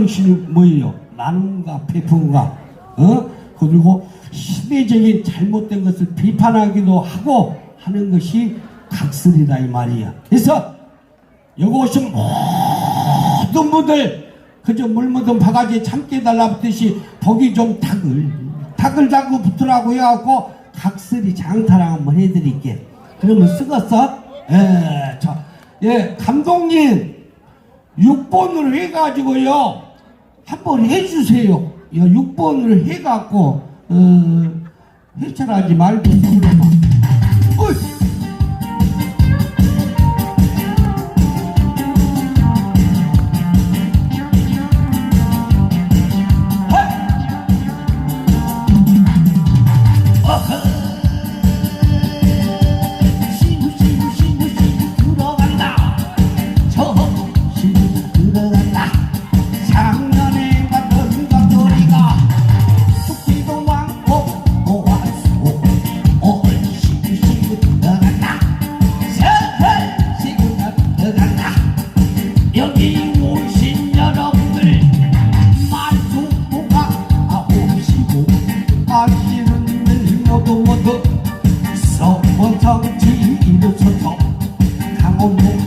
정신이 뭐예요? 나눔과 베푼가, 어? 그리고 시대적인 잘못된 것을 비판하기도 하고 하는 것이 각설이다 이 말이야. 그래서 여기 오신 모든 분들 그저 물 묻은 바가지에 참깨 달라붙듯이 복이 좀 타글 타글타글 붙으라고 해갖고 각설이 장타랑 한번 해드릴게. 그러면 쓰겠어? 예, 자, 예, 감독님 6번으로 해가지고요 한번 해주세요. 야, 6번으로 해갖고 어, 해찰하지 말고. 어이. 여기 오신 여러분들 말투가 오시고 아시는 일 모두 모두 서원성지 이루소서 강원도